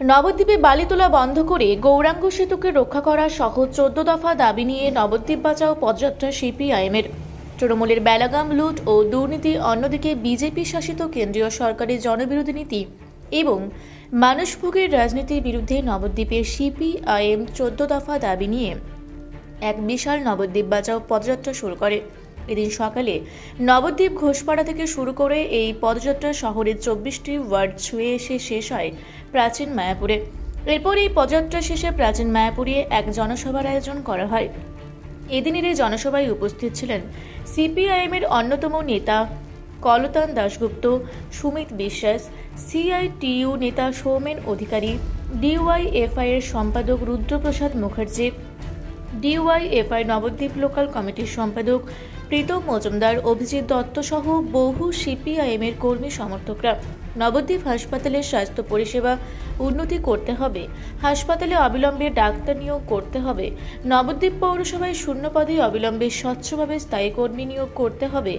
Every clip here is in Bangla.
নবদ্বীপে বালি তোলা বন্ধ করে গৌরাঙ্গ সেতুকে রক্ষা করা সহ চোদ্দ দফা দাবি নিয়ে নবদ্বীপ বাঁচাও পদযাত্রা সিপিআইএমের। তৃণমূলের বেলাগাম লুট ও দুর্নীতি অন্যদিকে বিজেপি শাসিত কেন্দ্রীয় সরকারের জনবিরোধী নীতি এবং মানুষভোগের রাজনীতির বিরুদ্ধে নবদ্বীপের সিপিআইএম চোদ্দ দফা দাবি নিয়ে এক বিশাল নবদ্বীপ বাঁচাও পদযাত্রা শুরু করে। এদিন সকালে নবদ্বীপ ঘোষপাড়া থেকে শুরু করে এই পদযাত্রা শহরের চব্বিশটি ওয়ার্ড ছুঁয়ে এসে শেষ হয় প্রাচীন মায়াপুরে। এরপর এই পদযাত্রা শেষে প্রাচীন মায়াপুরে এক জনসভার আয়োজন করা হয়। এদিনের এই জনসভায় উপস্থিত ছিলেন সিপিআইএমের অন্যতম নেতা কলতান দাশগুপ্ত, সুমিত বিশ্বাস, সিআইটিইউ নেতা সৌমেন অধিকারী ডিওয়াইএফআই এর সম্পাদক রুদ্রপ্রসাদ মুখার্জি ডিওয়াইএফআই নবদ্বীপ লোকাল কমিটির সম্পাদক প্রীতম মজুমদার, অভিজিৎ দত্ত সহ বহু সিপিআইএমের কর্মী সমর্থকরা। নবদ্বীপ হাসপাতালের স্বাস্থ্য পরিষেবা উন্নতি করতে হবে। হাসপাতালে অবিলম্বে ডাক্তার নিয়োগ করতে হবে। নবদ্বীপ পৌরসভায় শূন্য পদে অবিলম্বে স্বচ্ছভাবে স্থায়ী কর্মী নিয়োগ করতে হবে।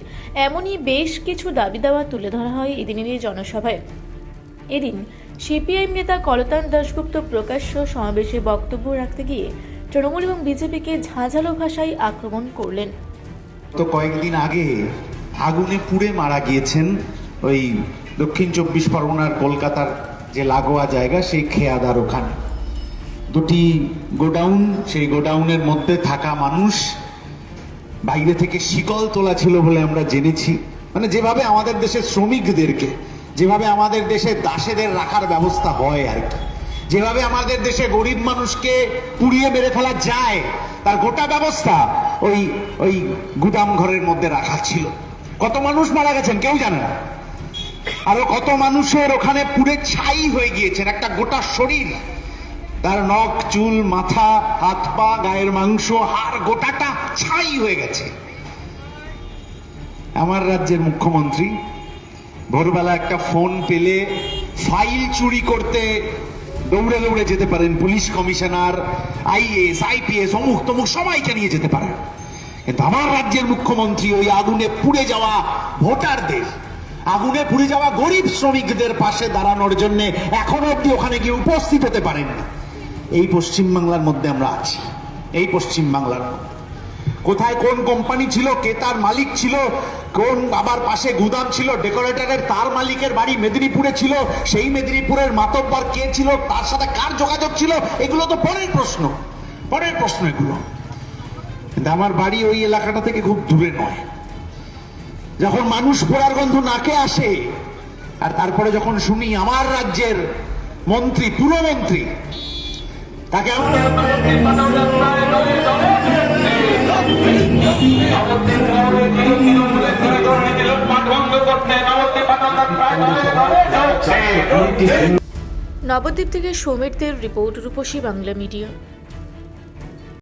এমনই বেশ কিছু দাবি দাওয়া তুলে ধরা হয় এদিনের এই জনসভায়। এদিন সিপিআইএম নেতা কলতান দাশগুপ্ত প্রকাশ্য সমাবেশে বক্তব্য রাখতে গিয়ে তৃণমূল এবং বিজেপিকে ঝাঁঝালো ভাষায় আক্রমণ করলেন। তো কয়েকদিন আগে আগুনে পুড়ে মারা গিয়েছেন ওই দক্ষিণ চব্বিশ পরগনার কলকাতার যে লাগোয়া জায়গা, সেই খেয়াদার ওখানে। দুটি গোডাউন, সেই গোডাউনের মধ্যে থাকা মানুষ বাইরে থেকে শিকল তোলা ছিল বলে আমরা জেনেছি। মানে যেভাবে আমাদের দেশের শ্রমিকদেরকে, যেভাবে আমাদের দেশে দাসেদের রাখার ব্যবস্থা হয় আর কি। যেভাবে আমাদের দেশে গরিব মানুষকে পুড়িয়ে মেরে ফেলা যায়, তার গোটা ব্যবস্থা ওই ওই গুদাম ঘরের মধ্যে রাখা ছিল। কত মানুষ মারা গেছেন কেউ জানে না। আরও কত মানুষের ওখানে পুড়ে ছাই হয়ে গিয়েছেন, একটা গোটা শরীর। তার নখ, চুল, মাথা, হাত, পা, গায়ের মাংস, হাড়, গোটাটা ছাই হয়ে গেছে। আমার রাজ্যের মুখ্যমন্ত্রী ভোরবেলা একটা ফোন পেলে ফাইল চুরি করতে দৌড়ে দৌড়ে যেতে পারেন পুলিশ কমিশনার আইএস আইপিএস, অমুক তমুক সবাইকে নিয়ে যেতে পারেন। কিন্তু আমার রাজ্যের মুখ্যমন্ত্রী ওই আগুনে পুড়ে যাওয়া ভোটারদের, আগুনে পুড়ে যাওয়া গরিব শ্রমিকদের পাশে দাঁড়ানোর জন্য এখনও অব্দি ওখানে গিয়ে উপস্থিত হতে পারেননি। এই পশ্চিমবাংলার মধ্যে আমরা আছি। এই পশ্চিমবাংলার মধ্যে। কোথায় কোন কোম্পানি ছিল, কে তার মালিক ছিল, কোন আবার পাশে গুদাম ছিল ডেকোরেটরের তার মালিকের বাড়ি মেদিনীপুরে ছিল, সেই মেদিনীপুরের মাতব্বর কে ছিল, তার সাথে কার যোগাযোগ ছিল, এগুলো তো পরের প্রশ্ন পরের প্রশ্ন এগুলো। কিন্তু আমার বাড়ি ওই এলাকাটা থেকে খুব দূরে নয়। যখন মানুষ পোড়ার গন্ধ নাকে আসে, আর তারপরে যখন শুনি আমার রাজ্যের মন্ত্রী, পুরমন্ত্রী, তাকে আমরা নবদ্বীপ থেকে সমীরদের রিপোর্ট রূপসী বাংলা মিডিয়া।